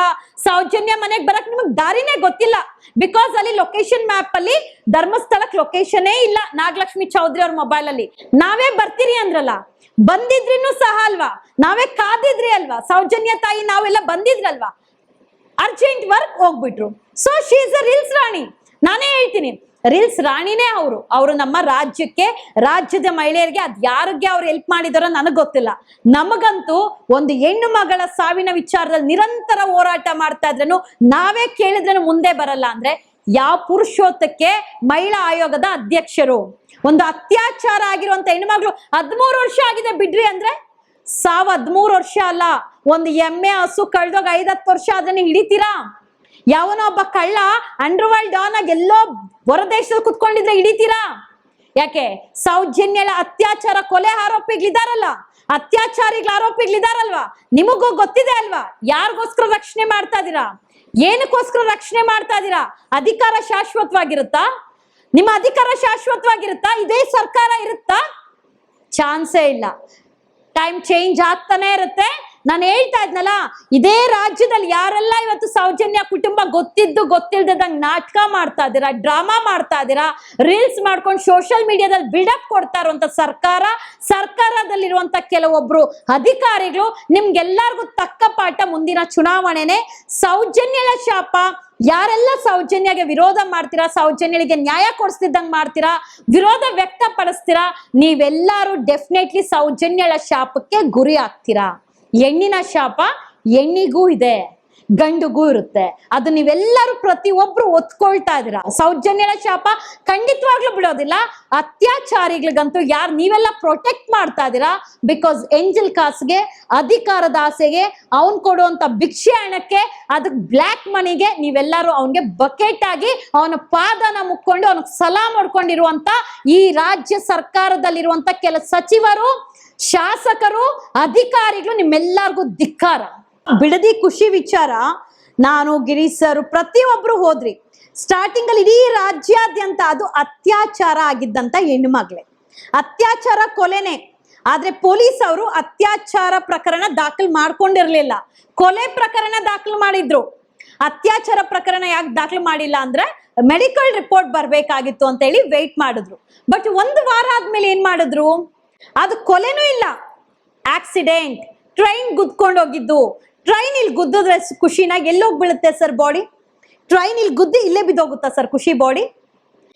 ಸೌಜನ್ಯ ಮನೆಗ್ ಬರಕ್ ನಿಮಗ್ ದಾರಿನೇ ಗೊತ್ತಿಲ್ಲ. ಬಿಕಾಸ್ ಅಲ್ಲಿ ಲೊಕೇಶನ್ ಮ್ಯಾಪ್ ಅಲ್ಲಿ ಧರ್ಮಸ್ಥಳಕ್ ಲೊಕೇಶನೇ ಇಲ್ಲ. ನಾಗಲಕ್ಷ್ಮಿ ಚೌಧರಿ ಅವ್ರ ಮೊಬೈಲ್ ಅಲ್ಲಿ. ನಾವೇ ಬರ್ತೀರಿ ಅಂದ್ರಲ್ಲ, ಬಂದಿದ್ರಿನೂ ಸಹ ಅಲ್ವಾ? ನಾವೇ ಕಾದಿದ್ರಿ ಅಲ್ವಾ? ಸೌಜನ್ಯ ತಾಯಿ ನಾವೆಲ್ಲ ಬಂದಿದ್ರಲ್ವಾ? ಅರ್ಜೆಂಟ್ ವರ್ಕ್ ಹೋಗ್ಬಿಟ್ರು. ಸೊ ಶೀಸ್ ಅ ರೀಲ್ಸ್ ರಾಣಿ. ನಾನೇ ಹೇಳ್ತೀನಿ ರೀಲ್ಸ್ ರಾಣಿನೇ ಅವರು. ಅವರು ನಮ್ಮ ರಾಜ್ಯಕ್ಕೆ, ರಾಜ್ಯದ ಮಹಿಳೆಯರಿಗೆ ಅದ್ ಯಾರಿಗೆ ಅವ್ರು ಹೆಲ್ಪ್ ಮಾಡಿದಾರೋ ನನಗೆ ಗೊತ್ತಿಲ್ಲ. ನಮಗಂತೂ ಒಂದು ಹೆಣ್ಣು ಮಗಳ ಸಾವಿನ ವಿಚಾರದಲ್ಲಿ ನಿರಂತರ ಹೋರಾಟ ಮಾಡ್ತಾ ಇದ್ರೂ ನಾವೇ ಕೇಳಿದ್ರೆ ಮುಂದೆ ಬರಲ್ಲ ಅಂದ್ರೆ ಯಾವ ಪುರುಷೋತ್ತಕ್ಕೆ ಮಹಿಳಾ ಆಯೋಗದ ಅಧ್ಯಕ್ಷರು. ಒಂದು ಅತ್ಯಾಚಾರ ಆಗಿರುವಂತ ಹೆಣ್ಮಗಳು ಹದ್ಮೂರು ವರ್ಷ ಆಗಿದೆ ಬಿಡ್ರಿ ಅಂದ್ರೆ? ಸಾವ್ ಹದ್ಮೂರು ವರ್ಷ ಅಲ್ಲ. ಒಂದು ಎಮ್ಮೆ ಹಸು ಕಳ್ದೋಗ ಐದತ್ತು ವರ್ಷ ಅದನ್ನ ಹಿಡಿತೀರಾ? ಯಾವನೋ ಒಬ್ಬ ಕಳ್ಳ ಅಂಡರ್ವರ್ಲ್ಡ್ ಡಾನ್ ಆಗಿ ಎಲ್ಲೋ ಹೊರದೇಶದಲ್ಲಿ ಕುತ್ಕೊಂಡಿದ್ರೆ ಹಿಡಿತೀರಾ? ಯಾಕೆ? ಸೌಜನ್ಯಳ ಅತ್ಯಾಚಾರ ಕೊಲೆ ಆರೋಪಿಗಳಿದಾರಲ್ಲ ಅತ್ಯಾಚಾರಿಗಳ ಆರೋಪಿಗಳಿದಾರಲ್ವಾ ನಿಮಗೂ ಗೊತ್ತಿದೆ ಅಲ್ವಾ? ಯಾರಿಗೋಸ್ಕರ ರಕ್ಷಣೆ ಮಾಡ್ತಾ ಇದೀರಾ? ಏನಕ್ಕೋಸ್ಕರ ರಕ್ಷಣೆ ಮಾಡ್ತಾ ಇದೀರಾ? ಅಧಿಕಾರ ಶಾಶ್ವತವಾಗಿರುತ್ತಾ? ನಿಮ್ಮ ಅಧಿಕಾರ ಶಾಶ್ವತವಾಗಿರುತ್ತಾ? ಇದೇ ಸರ್ಕಾರ ಇರುತ್ತಾ? ಚಾನ್ಸೇ ಇಲ್ಲ. ಟೈಮ್ ಚೇಂಜ್ ಆಗ್ತಾನೆ ಇರುತ್ತೆ. ನಾನು ಹೇಳ್ತಾ ಇದ್ನಲ್ಲ, ಇದೇ ರಾಜ್ಯದಲ್ಲಿ ಯಾರೆಲ್ಲ ಇವತ್ತು ಸೌಜನ್ಯ ಕುಟುಂಬ ಗೊತ್ತಿದ್ದು ಗೊತ್ತಿಲ್ದಂಗ್ ನಾಟಕ ಮಾಡ್ತಾ ಇದ್ದೀರಾ, ಡ್ರಾಮಾ ಮಾಡ್ತಾ ಇದ್ದೀರಾ, ರೀಲ್ಸ್ ಮಾಡ್ಕೊಂಡು ಸೋಷಿಯಲ್ ಮೀಡಿಯಾದಲ್ಲಿ ಬಿಲ್ಡಪ್ ಕೊಡ್ತಾ ಇರುವಂತ ಸರ್ಕಾರ, ಸರ್ಕಾರದಲ್ಲಿರುವಂತ ಕೆಲವೊಬ್ರು ಅಧಿಕಾರಿಗಳು, ನಿಮ್ಗೆಲ್ಲರಿಗೂ ತಕ್ಕ ಪಾಠ ಮುಂದಿನ ಚುನಾವಣೆನೆ. ಸೌಜನ್ಯಳ ಶಾಪ, ಯಾರೆಲ್ಲ ಸೌಜನ್ಯಗೆ ವಿರೋಧ ಮಾಡ್ತೀರಾ ಸೌಜನ್ಯಗಳಿಗೆ ನ್ಯಾಯ ಕೊಡಿಸ್ತಿದ್ದಂಗೆ ಮಾಡ್ತೀರಾ, ವಿರೋಧ ವ್ಯಕ್ತಪಡಿಸ್ತೀರಾ, ನೀವೆಲ್ಲರೂ ಡೆಫಿನೆಟ್ಲಿ ಸೌಜನ್ಯಳ ಶಾಪಕ್ಕೆ ಗುರಿ ಆಗ್ತೀರಾ? ಹೆಣ್ಣಿನ ಶಾಪ ಹೆಣ್ಣಿಗೂ ಇದೆ, ಗಂಡುಗೂ ಇರುತ್ತೆ. ಅದು ನೀವೆಲ್ಲರೂ ಪ್ರತಿಯೊಬ್ರು ಒತ್ಕೊಳ್ತಾ ಇದೀರ ಸೌಜನ್ಯಳ ಶಾಪ ಖಂಡಿತವಾಗ್ಲೂ ಬಿಡೋದಿಲ್ಲ. ಅತ್ಯಾಚಾರಿಗಳಿಗಂತೂ ಯಾರು ನೀವೆಲ್ಲ ಪ್ರೊಟೆಕ್ಟ್ ಮಾಡ್ತಾ ಇದೀರಾ ಬಿಕಾಸ್ ಏಂಜಲ್ ಕಾಸ್ಗೆ ಅಧಿಕಾರದ ಆಸೆಗೆ ಅವನ್ ಕೊಡುವಂತ ಭಿಕ್ಷೆ ಹಣಕ್ಕೆ ಅದಕ್ಕೆ ಬ್ಲ್ಯಾಕ್ ಮನಿಗೆ ನೀವೆಲ್ಲರೂ ಅವನ್ಗೆ ಬಕೆಟ್ ಆಗಿ ಅವನ ಪಾದನ ಮುಕ್ಕೊಂಡು, ಅವನಿಗೆ ಸಲಾ ಮಾಡ್ಕೊಂಡಿರುವಂತ ಈ ರಾಜ್ಯ ಸರ್ಕಾರದಲ್ಲಿರುವಂತ ಕೆಲ ಸಚಿವರು ಶಾಸಕರು, ಅಧಿಕಾರಿಗಳು ನಿಮ್ಮೆಲ್ಲರಿಗೂ ಧಿಕ್ಕಾರ. ಬಿಡದಿ ಖುಷಿ ವಿಚಾರ. ನಾನು ಗಿರೀಶ್ ಸರ್, ಪ್ರತಿಯೊಬ್ರು ಹೋದ್ರಿ. ಸ್ಟಾರ್ಟಿಂಗ್ ಅಲ್ಲಿ ಇಡೀ ರಾಜ್ಯಾದ್ಯಂತ ಅದು ಅತ್ಯಾಚಾರ ಆಗಿದ್ದಂತ ಹೆಣ್ಣು ಮಗಳೇ. ಅತ್ಯಾಚಾರ ಕೊಲೆನೆ. ಆದ್ರೆ ಪೊಲೀಸ್ ಅವರು ಅತ್ಯಾಚಾರ ಪ್ರಕರಣ ದಾಖಲು ಮಾಡ್ಕೊಂಡಿರ್ಲಿಲ್ಲ. ಕೊಲೆ ಪ್ರಕರಣ ದಾಖಲು ಮಾಡಿದ್ರು. ಅತ್ಯಾಚಾರ ಪ್ರಕರಣ ಯಾಕೆ ದಾಖಲು ಮಾಡಿಲ್ಲ ಅಂದ್ರೆ ಮೆಡಿಕಲ್ ರಿಪೋರ್ಟ್ ಬರ್ಬೇಕಾಗಿತ್ತು ಅಂತ ಹೇಳಿ ವೆಯ್ಟ್ ಮಾಡಿದ್ರು. ಬಟ್ ಒಂದು ವಾರ ಆದ್ಮೇಲೆ ಏನ್ ಮಾಡಿದ್ರು? ಅದು ಕೊಲೆನೂ ಇಲ್ಲ. ಆಕ್ಸಿಡೆಂಟ್ ಟ್ರೈನ್ ಗುದ್ಕೊಂಡು ಹೋಗಿದ್ದು. ಟ್ರೈನ್ ಇಲ್ಲಿ ಗುದ್ದಿದ್ರೆ ಖುಷಿನಾಗ ಎಲ್ಲೋಗಿ ಬೀಳುತ್ತೆ ಸರ್ ಬಾಡಿ ಟ್ರೈನ್ ಇಲ್ಲಿ ಗುದ್ದಿ ಇಲ್ಲೇ ಬಿದ್ದೋಗುತ್ತಾ ಸರ್ ಖುಷಿ ಬಾಡಿ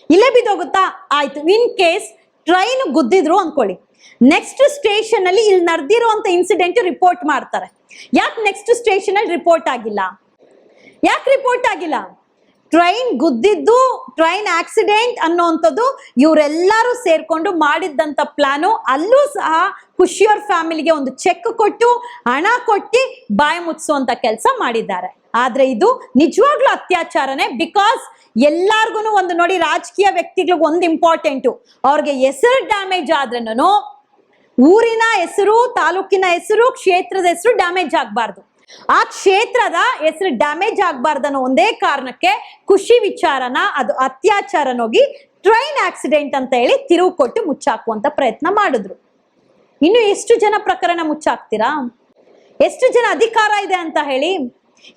ಇಲ್ಲೇ ಬಿದ್ದೋಗುತ್ತಾ? ಆಯ್ತು. ಇನ್ ಕೇಸ್ ಟ್ರೈನ್ ಗುದ್ದಿದ್ರು ಅನ್ಕೊಳ್ಳಿ ನೆಕ್ಸ್ಟ್ ಸ್ಟೇಷನ್ ಅಲ್ಲಿ ಇಲ್ಲಿ ನಡೆದಿರುವಂತ ಇನ್ಸಿಡೆಂಟ್ ರಿಪೋರ್ಟ್ ಮಾಡ್ತಾರೆ. ಯಾಕೆ ನೆಕ್ಸ್ಟ್ ಸ್ಟೇಷನ್ ಅಲ್ಲಿ ರಿಪೋರ್ಟ್ ಆಗಿಲ್ಲ? ಯಾಕೆ ರಿಪೋರ್ಟ್ ಆಗಿಲ್ಲ? ಟ್ರೈನ್ ಗುದ್ದಿದ್ದು, ಟ್ರೈನ್ ಆಕ್ಸಿಡೆಂಟ್ ಅನ್ನೋವಂಥದ್ದು ಇವರೆಲ್ಲರೂ ಸೇರ್ಕೊಂಡು ಮಾಡಿದ್ದಂಥ ಪ್ಲಾನು. ಅಲ್ಲೂ ಸಹ ಖುಷಿಯವ್ರ ಫ್ಯಾಮಿಲಿಗೆ ಒಂದು ಚೆಕ್ ಕೊಟ್ಟು, ಹಣ ಕೊಟ್ಟು ಬಾಯಿ ಮುಚ್ಚುವಂಥ ಕೆಲಸ ಮಾಡಿದ್ದಾರೆ. ಆದರೆ ಇದು ನಿಜವಾಗ್ಲೂ ಅತ್ಯಾಚಾರನೇ ಬಿಕಾಸ್ ಎಲ್ಲಾರ್ಗು ಒಂದು ನೋಡಿ ರಾಜಕೀಯ ವ್ಯಕ್ತಿಗಳಿಗೆ ಒಂದು ಇಂಪಾರ್ಟೆಂಟು ಅವ್ರಿಗೆ ಹೆಸರು ಡ್ಯಾಮೇಜ್ ಆದ್ರೂ ಊರಿನ ಹೆಸರು, ತಾಲೂಕಿನ ಹೆಸರು, ಕ್ಷೇತ್ರದ ಹೆಸರು ಡ್ಯಾಮೇಜ್ ಆಗಬಾರ್ದು. ಆ ಕ್ಷೇತ್ರದ ಹೆಸರು ಡ್ಯಾಮೇಜ್ ಆಗಬಾರ್ದನ್ನೋ ಒಂದೇ ಕಾರಣಕ್ಕೆ ಖುಷಿ ವಿಚಾರನ, ಅದು ಅತ್ಯಾಚಾರನೋಗಿ ಟ್ರೈನ್ ಆಕ್ಸಿಡೆಂಟ್ ಅಂತ ಹೇಳಿ ತಿರುವು ಕೊಟ್ಟು ಮುಚ್ಚಾಕುವಂತ ಪ್ರಯತ್ನ ಮಾಡಿದ್ರು. ಇನ್ನು ಎಷ್ಟು ಜನ ಪ್ರಕರಣ ಮುಚ್ಚಾಕ್ತೀರಾ? ಎಷ್ಟು ಜನ ಅಧಿಕಾರ ಇದೆ ಅಂತ ಹೇಳಿ?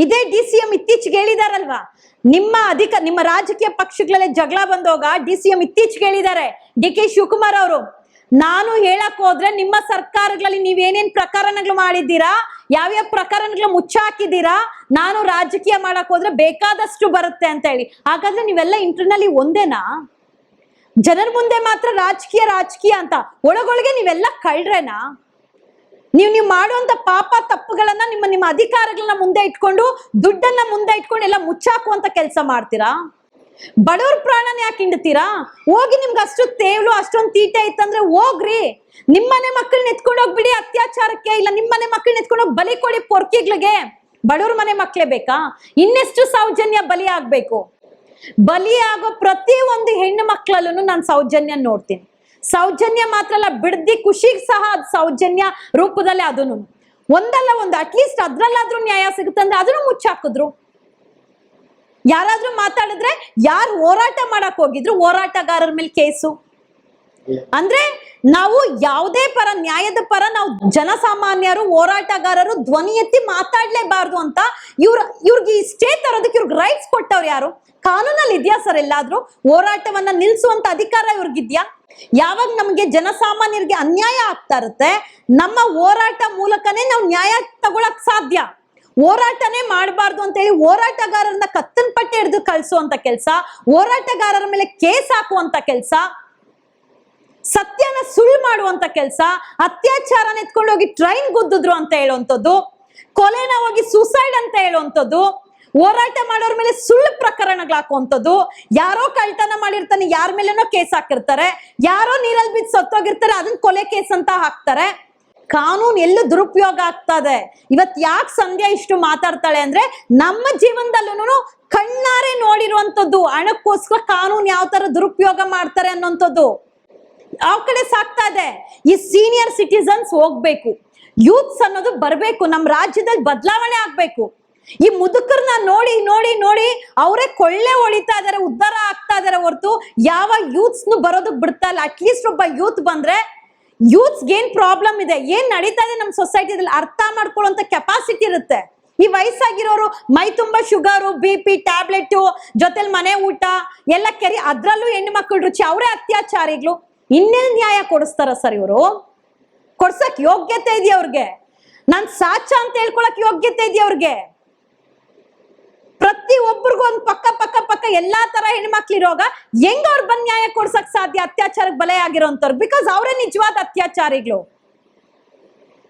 ಇದೇ ಡಿ ಸಿ ಎಂ ಇತ್ತೀಚೆಗೆ ಹೇಳಿದಾರಲ್ವಾ? ನಿಮ್ಮ ಅಧಿಕ, ನಿಮ್ಮ ರಾಜಕೀಯ ಪಕ್ಷಗಳಲ್ಲೇ ಜಗಳ ಬಂದೋಗ ಡಿ ಸಿ ಎಂ ಇತ್ತೀಚೆಗೆ ಹೇಳಿದ್ದಾರೆ. ಡಿ ಕೆ ಶಿವಕುಮಾರ್ ಅವರು. ನಾನು ಹೇಳಕ್ ಹೋದ್ರೆ ನಿಮ್ಮ ಸರ್ಕಾರಗಳಲ್ಲಿ ನೀವೇನೇನ್ ಪ್ರಕರಣಗಳು ಮಾಡಿದ್ದೀರಾ? ಯಾವ್ಯಾವ ಪ್ರಕರಣಗಳು ಮುಚ್ಚಾಕಿದ್ದೀರಾ? ನಾನು ರಾಜಕೀಯ ಮಾಡಕ್ ಹೋದ್ರೆ ಬೇಕಾದಷ್ಟು ಬರುತ್ತೆ ಅಂತ ಹೇಳಿ. ಹಾಗಾದ್ರೆ ನೀವೆಲ್ಲ ಇಂಟರ್ನಲ್ಲಿ ಒಂದೇನಾ? ಜನರ ಮುಂದೆ ಮಾತ್ರ ರಾಜಕೀಯ ರಾಜಕೀಯ ಅಂತ. ಒಳಗೊಳಗೆ ನೀವೆಲ್ಲ ಕಳ್ರೇನಾ ನೀವು ನೀವು ಮಾಡುವಂತ ಪಾಪ ತಪ್ಪುಗಳನ್ನ ನಿಮ್ಮ ನಿಮ್ಮ ಅಧಿಕಾರಗಳನ್ನ ಮುಂದೆ ಇಟ್ಕೊಂಡು, ದುಡ್ಡನ್ನ ಮುಂದೆ ಇಟ್ಕೊಂಡು ಎಲ್ಲ ಮುಚ್ಚಾಕುವಂತ ಕೆಲಸ ಮಾಡ್ತೀರಾ? ಬಡವ್ರ ಪ್ರಾಣನ ಯಾಕೆ ಹಿಂಡ್ತೀರಾ? ಹೋಗಿ ನಿಮ್ಗೆ ಅಷ್ಟು ತೇವ್ಲು ಅಷ್ಟೊಂದು ತೀಟೆ ಇತ್ತಂದ್ರೆ ಹೋಗ್ರಿ. ನಿಮ್ಮನೆ ಮಕ್ಕಳನ್ನ ಎತ್ಕೊಂಡು ಹೋಗ್ಬಿಡಿ, ಅತ್ಯಾಚಾರಕ್ಕೆ ಇಲ್ಲ ನಿಮ್ಮನೆ ಮಕ್ಕಳನ್ನ ಎತ್ಕೊಂಡು ಹೋಗಿ ಬಲಿ ಕೊಡಿ ಪೊರ್ಕಿಗ್ಳಿಗೆ. ಬಡವ್ರ ಮನೆ ಮಕ್ಕಳೇ ಬೇಕಾ? ಇನ್ನೆಷ್ಟು ಸೌಜನ್ಯ ಬಲಿ ಆಗ್ಬೇಕು? ಬಲಿ ಆಗೋ ಪ್ರತಿ ಒಂದು ಹೆಣ್ಣು ಮಕ್ಕಳಲ್ಲೂ ನಾನು ಸೌಜನ್ಯ ನೋಡ್ತೀನಿ. ಸೌಜನ್ಯ ಮಾತ್ರ ಅಲ್ಲ, ಬಿಡ್ದಿ ಖುಷಿಗೆ ಸಹ ಅದು ಸೌಜನ್ಯ ರೂಪದಲ್ಲೇ ಅದನ್ನು ಒಂದಲ್ಲ ಒಂದು ಅಟ್ಲೀಸ್ಟ್ ಅದ್ರಲ್ಲಾದ್ರೂ ನ್ಯಾಯ ಸಿಗುತ್ತೆ ಅಂದ್ರೆ ಅದನ್ನು ಮುಚ್ಚಾಕಿದ್ರು. ಯಾರಾದ್ರೂ ಮಾತಾಡಿದ್ರೆ ಯಾರು ಹೋರಾಟ ಮಾಡಕ್ ಹೋಗಿದ್ರು ಹೋರಾಟಗಾರರ ಮೇಲೆ ಕೇಸು. ಅಂದ್ರೆ ನಾವು ಯಾವುದೇ ಪರ, ನ್ಯಾಯದ ಪರ ನಾವು ಜನಸಾಮಾನ್ಯರು, ಹೋರಾಟಗಾರರು ಧ್ವನಿ ಎತ್ತಿ ಮಾತಾಡ್ಲೇಬಾರ್ದು ಅಂತ ಇವ್ರ, ಇವ್ರಿಗೆ ಇಷ್ಟೇ ತರೋದಕ್ಕೆ ಇವ್ರಿಗೆ ರೈಟ್ಸ್ ಕೊಟ್ಟವ್ರು ಯಾರು? ಕಾನೂನಲ್ಲಿ ಇದೆಯಾ ಸರ್ ಎಲ್ಲಾದ್ರೂ? ಹೋರಾಟವನ್ನ ನಿಲ್ಸುವಂತ ಅಧಿಕಾರ ಇವ್ರಿಗಿದ್ಯಾ? ಯಾವಾಗ ನಮ್ಗೆ ಜನಸಾಮಾನ್ಯರಿಗೆ ಅನ್ಯಾಯ ಆಗ್ತಾ ಇರುತ್ತೆ, ನಮ್ಮ ಹೋರಾಟ ಮೂಲಕನೇ ನಾವು ನ್ಯಾಯ ತಗೊಳಕ್ ಸಾಧ್ಯ. ಹೋರಾಟನೇ ಮಾಡಬಾರ್ದು ಅಂತ ಹೇಳಿ ಹೋರಾಟಗಾರರನ್ನ ಕತ್ತನ್ ಪಟ್ಟಿ ಹಿಡಿದು ಕಳಿಸುವಂತ ಕೆಲಸ, ಹೋರಾಟಗಾರರ ಮೇಲೆ ಕೇಸ್ ಹಾಕುವಂತ ಕೆಲಸ, ಸತ್ಯನ ಸುಳ್ಳು ಮಾಡುವಂತ ಕೆಲಸ, ಅತ್ಯಾಚಾರನ ಎತ್ಕೊಂಡು ಹೋಗಿ ಟ್ರೈನ್ ಗುದ್ದಿದ್ರು ಅಂತ ಹೇಳುವಂಥದ್ದು, ಕೊಲೆನ ಹೋಗಿ ಸೂಸೈಡ್ ಅಂತ ಹೇಳುವಂಥದ್ದು, ಹೋರಾಟ ಮಾಡೋರ್ ಮೇಲೆ ಸುಳ್ಳು ಪ್ರಕರಣಗಳು ಹಾಕುವಂಥದ್ದು, ಯಾರೋ ಕಳ್ತನ ಮಾಡಿರ್ತಾನೆ, ಯಾರ ಮೇಲೇನೋ ಕೇಸ್ ಹಾಕಿರ್ತಾರೆ, ಯಾರೋ ನೀರಲ್ಲಿ ಬಿದ್ದು ಸತ್ತೋಗಿರ್ತಾರೆ, ಅದನ್ನ ಕೊಲೆ ಕೇಸ್ ಅಂತ ಹಾಕ್ತಾರೆ. ಕಾನೂನು ಎಲ್ಲೂ ದುರುಪಯೋಗ ಆಗ್ತದೆ. ಇವತ್ ಯಾಕೆ ಸಂಧ್ಯಾ ಇಷ್ಟು ಮಾತಾಡ್ತಾಳೆ ಅಂದ್ರೆ ನಮ್ಮ ಜೀವನದಲ್ಲೂ ಕಣ್ಣಾರೆ ನೋಡಿರುವಂತದ್ದು ಹಣಕ್ಕೋಸ್ಕರ ಕಾನೂನು ಯಾವ ತರ ದುರುಪಯೋಗ ಮಾಡ್ತಾರೆ ಅನ್ನೋಂಥದ್ದು ಯಾವ ಕಡೆ ಸಾಕ್ತಾ ಇದೆ. ಈ ಸೀನಿಯರ್ ಸಿಟಿಸನ್ಸ್ ಹೋಗ್ಬೇಕು. ಯೂತ್ಸ್ ಅನ್ನೋದು ಬರಬೇಕು. ನಮ್ಮ ರಾಜ್ಯದಲ್ಲಿ ಬದಲಾವಣೆ ಆಗ್ಬೇಕು. ಈ ಮುದುಕರನ್ನ ನೋಡಿ ನೋಡಿ ನೋಡಿ ಅವರೇ ಕೊಳ್ಳೆ ಹೊಳಿತಾ ಇದಾರೆ, ಉದ್ಧಾರ ಆಗ್ತಾ ಇದಾರೆ ಹೊರತು ಯಾವ ಯೂತ್ಸ್ ನು ಬರೋದಕ್ ಬಿಡ್ತಾ ಇಲ್ಲ. ಅಟ್ಲೀಸ್ಟ್ ಒಬ್ಬ ಯೂತ್ ಬಂದ್ರೆ ಯೂತ್ಸ್ ಏನ್ ಪ್ರಾಬ್ಲಮ್ ಇದೆ. ಏನ್ ನಡೀತಾ ಇದೆ ನಮ್ಮ ಸೊಸೈಟಿದಲ್ಲಿ ಅರ್ಥ ಮಾಡ್ಕೊಳ್ಳುವಂತ ಕೆಪಾಸಿಟಿ ಇರುತ್ತೆ. ಈ ವಯಸ್ಸಾಗಿರೋರು, ಮೈ ತುಂಬಾ ಶುಗರು ಬಿ ಪಿ ಟ್ಯಾಬ್ಲೆಟ್ ಜೊತೆಲಿ ಮನೆ ಊಟ, ಎಲ್ಲ ಕೆರಿ, ಅದ್ರಲ್ಲೂ ಹೆಣ್ಣು ಮಕ್ಕಳು ರುಚಿ, ಅವರೇ ಅತ್ಯಾಚಾರಿಗಳು. ಇನ್ನೇನ್ ನ್ಯಾಯ ಕೊಡಿಸ್ತಾರ ಸರ್ ಇವರು? ಕೊಡ್ಸಕ್ ಯೋಗ್ಯತೆ ಇದೆಯಾ ಅವ್ರಿಗೆ? ನಾನ್ ಸಾಚ ಅಂತ ಹೇಳ್ಕೊಳಕ್ ಯೋಗ್ಯತೆ ಇದೆಯಾ ಅವ್ರಿಗೆ? ಪ್ರತಿ ಒಬ್ಬರಿಗೂ ಒಂದು ಪಕ್ಕ ಪಕ್ಕ ಪಕ್ಕ ಎಲ್ಲಾ ತರ ಹೆಣ್ಮಕ್ಳು ಇರೋಗ ಹೆಂಗ್ ಅವ್ರ ಬಂದ್ ನ್ಯಾಯ ಕೊಡ್ಸಕ್ ಸಾಧ್ಯ? ಅತ್ಯಾಚಾರಕ್ಕೆ ಬಲೆ ಆಗಿರೋಂಥವ್ರು ಬಿಕಾಸ್ ಅವರೇ ನಿಜವಾದ ಅತ್ಯಾಚಾರಿಗಳು.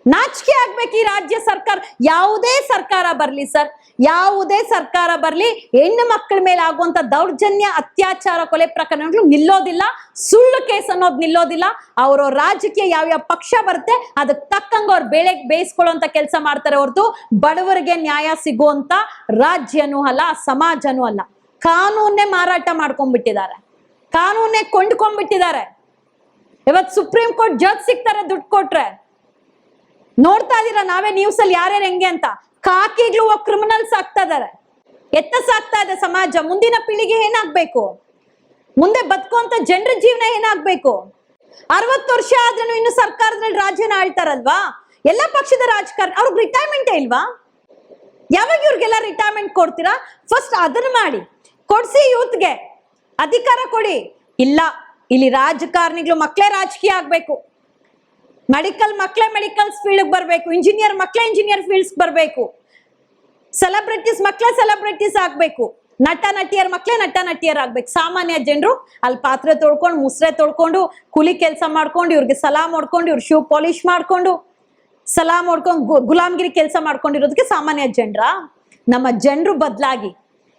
ನಾಚಿಕೆ ಆಗ್ಬೇಕು ಈ ರಾಜ್ಯ ಸರ್ಕಾರ. ಯಾವುದೇ ಸರ್ಕಾರ ಬರ್ಲಿ ಸರ್, ಯಾವುದೇ ಸರ್ಕಾರ ಬರ್ಲಿ, ಹೆಣ್ಣು ಮಕ್ಕಳ ಮೇಲೆ ಆಗುವಂತ ದೌರ್ಜನ್ಯ, ಅತ್ಯಾಚಾರ, ಕೊಲೆ ಪ್ರಕರಣಗಳು ನಿಲ್ಲೋದಿಲ್ಲ, ಸುಳ್ಳು ಕೇಸ್ ಅನ್ನೋದು ನಿಲ್ಲೋದಿಲ್ಲ. ಅವರು ರಾಜಕೀಯ ಯಾವ್ಯಾವ ಪಕ್ಷ ಬರುತ್ತೆ, ಅದಕ್ಕೆ ತಕ್ಕಂಗ ಅವ್ರು ಬೆಳೆಗೆ ಬೇಯಿಸ್ಕೊಳ್ಳುವಂತ ಕೆಲಸ ಮಾಡ್ತಾರೆ ಹೊರತು ಬಡವರಿಗೆ ನ್ಯಾಯ ಸಿಗುವಂತ ರಾಜ್ಯನೂ ಅಲ್ಲ, ಸಮಾಜನೂ ಅಲ್ಲ. ಕಾನೂನೇ ಮಾರಾಟ ಮಾಡ್ಕೊಂಡ್ಬಿಟ್ಟಿದ್ದಾರೆ. ಕಾನೂನೇ ಕೊಂಡ್ಕೊಂಡ್ಬಿಟ್ಟಿದ್ದಾರೆ. ಇವತ್ತು ಸುಪ್ರೀಂ ಕೋರ್ಟ್ ಜಡ್ಜ್ ಸಿಗ್ತಾರೆ ದುಡ್ಡು ಕೊಟ್ರೆ. ನೋಡ್ತಾ ಇದೀರಾ ನಾವೇ ನ್ಯೂಸ್ ಅಲ್ಲಿ ಯಾರ್ಯಾರು ಹೆಂಗೆ ಅಂತ? ಕಾಕಿಗ್ಲು ಕ್ರಿಮಿನಲ್ಸ್ ಆಗ್ತಾ ಇದಾರೆ. ಎತ್ತ ಸಾಕ್ತಾ ಇದೆ ಸಮಾಜ. ಮುಂದಿನ ಪೀಳಿಗೆ ಏನಾಗ್ಬೇಕು? ಮುಂದೆ ಬದುಕುವಂತ ಜನರ ಜೀವನ ಏನಾಗ್ಬೇಕು? ಅರವತ್ತು ವರ್ಷ ಆದ್ರೂ ಇನ್ನು ಸರ್ಕಾರದಲ್ಲಿ ರಾಜ್ಯನ ಆಳ್ತಾರಲ್ವಾ ಎಲ್ಲ ಪಕ್ಷದ ರಾಜಕಾರಣ. ಅವ್ರಿಗೆ ರಿಟೈರ್ಮೆಂಟ್ ಇಲ್ವಾ? ಯಾವಾಗ ಇವ್ರಿಗೆಲ್ಲ ರಿಟೈರ್ಮೆಂಟ್ ಕೊಡ್ತೀರಾ? ಫಸ್ಟ್ ಅದನ್ನ ಮಾಡಿ. ಕೊಡ್ಸಿ ಯೂತ್ಗೆ ಅಧಿಕಾರ ಕೊಡಿ. ಇಲ್ಲ, ಇಲ್ಲಿ ರಾಜಕಾರಣಿಗಳು ಮಕ್ಕಳೇ ರಾಜಕೀಯ ಆಗ್ಬೇಕು. ಮೆಡಿಕಲ್ ಮಕ್ಕಳೇ ಮೆಡಿಕಲ್ಸ್ ಫೀಲ್ಡ್ ಬರಬೇಕು. ಇಂಜಿನಿಯರ್ ಮಕ್ಕಳೇ ಇಂಜಿನಿಯರ್ ಫೀಲ್ಡ್ಸ್ ಬರಬೇಕು. ಸೆಲೆಬ್ರಿಟೀಸ್ ಮಕ್ಕಳೇ ಸೆಲೆಬ್ರಿಟೀಸ್ ಆಗಬೇಕು. ನಟ, ನಟಿಯರ್ ಮಕ್ಕಳೇ ನಟ, ನಟಿಯರ್ ಆಗ್ಬೇಕು. ಸಾಮಾನ್ಯ ಜನರು ಅಲ್ಲಿ ಪಾತ್ರೆ ತೊಳ್ಕೊಂಡು, ಮುಸ್ರೆ ತೊಳ್ಕೊಂಡು, ಕೂಲಿ ಕೆಲಸ ಮಾಡ್ಕೊಂಡು, ಇವ್ರಿಗೆ ಸಲಾ ಮಾಡ್ಕೊಂಡು ಇವ್ರ ಶೂ ಪಾಲಿಶ್ ಮಾಡ್ಕೊಂಡು ಸಲಾ ಮಾಡ್ಕೊಂಡು ಗುಲಾಮ್ಗಿರಿ ಕೆಲಸ ಮಾಡ್ಕೊಂಡಿರೋದಕ್ಕೆ ಸಾಮಾನ್ಯ ಜನರ. ನಮ್ಮ ಜನರು ಬದಲಾಗಿ,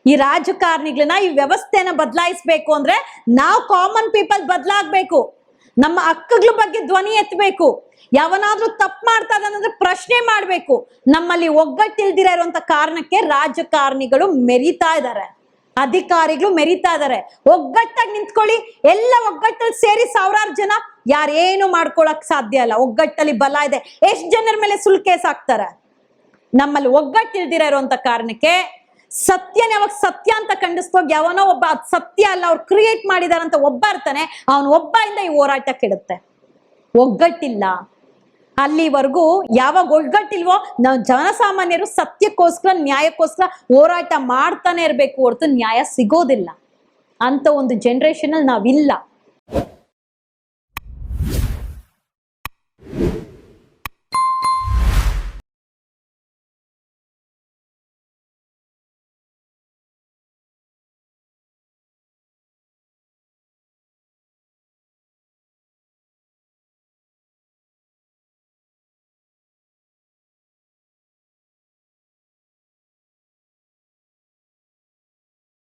ಈ ರಾಜಕಾರಣಿಗಳನ್ನ ಈ ವ್ಯವಸ್ಥೆನ ಬದಲಾಯಿಸ್ಬೇಕು ಅಂದ್ರೆ ನಾವು ಕಾಮನ್ ಪೀಪಲ್ ಬದಲಾಗ್ಬೇಕು. ನಮ್ಮ ಹಕ್ಕುಗಳ ಬಗ್ಗೆ ಧ್ವನಿ ಎತ್ತಬೇಕು. ಯಾವನಾದ್ರೂ ತಪ್ಪು ಮಾಡ್ತಾ ಇದ್ದಾನಂದ್ರೆ ಪ್ರಶ್ನೆ ಮಾಡ್ಬೇಕು. ನಮ್ಮಲ್ಲಿ ಒಗ್ಗಟ್ಟಿಲ್ದಿರ ಇರುವಂತ ಕಾರಣಕ್ಕೆ ರಾಜಕಾರಣಿಗಳು ಮೆರಿತಾ ಇದ್ದಾರೆ. ಅಧಿಕಾರಿಗಳು ಮೆರಿತಾ ಇದ್ದಾರೆ. ಒಗ್ಗಟ್ಟಾಗಿ ನಿಂತ್ಕೊಳ್ಳಿ. ಎಲ್ಲ ಒಗ್ಗಟ್ಟಲ್ಲಿ ಸೇರಿ ಸಾವಿರಾರು ಜನ ಯಾರೇನು ಮಾಡ್ಕೊಳಕ್ ಸಾಧ್ಯ ಇಲ್ಲ. ಒಗ್ಗಟ್ಟಲ್ಲಿ ಬಲ ಇದೆ. ಎಷ್ಟ್ ಜನರ ಮೇಲೆ ಸುಲ್ಕೇಸ್ ಆಗ್ತಾರೆ ನಮ್ಮಲ್ಲಿ ಒಗ್ಗಟ್ಟಿಲ್ದಿರ ಇರುವಂತ ಕಾರಣಕ್ಕೆ ಸತ್ಯನ ಯಾವಾಗ ಸತ್ಯ ಅಂತ ಖಂಡಿಸ್ತೋಗಿ ಯಾವನೋ ಒಬ್ಬ ಅದ್ ಸತ್ಯ ಅಲ್ಲ, ಅವ್ರು ಕ್ರಿಯೇಟ್ ಮಾಡಿದಾರಂತ ಒಬ್ಬ ಇರ್ತಾನೆ, ಅವನು ಒಬ್ಬ ಇಂದ ಈ ಹೋರಾಟ ಕೆಡುತ್ತೆ. ಒಗ್ಗಟ್ಟಿಲ್ಲ. ಅಲ್ಲಿವರೆಗೂ ಯಾವಾಗ ಒಗ್ಗಟ್ಟಿಲ್ವೋ, ನಾವು ಜನಸಾಮಾನ್ಯರು ಸತ್ಯಕ್ಕೋಸ್ಕರ, ನ್ಯಾಯಕ್ಕೋಸ್ಕರ ಹೋರಾಟ ಮಾಡ್ತಾನೆ ಇರಬೇಕು ಹೊರತು ನ್ಯಾಯ ಸಿಗೋದಿಲ್ಲ. ಅಂತ ಒಂದು ಜನ್ರೇಷನಲ್ಲಿ ನಾವಿಲ್ಲ.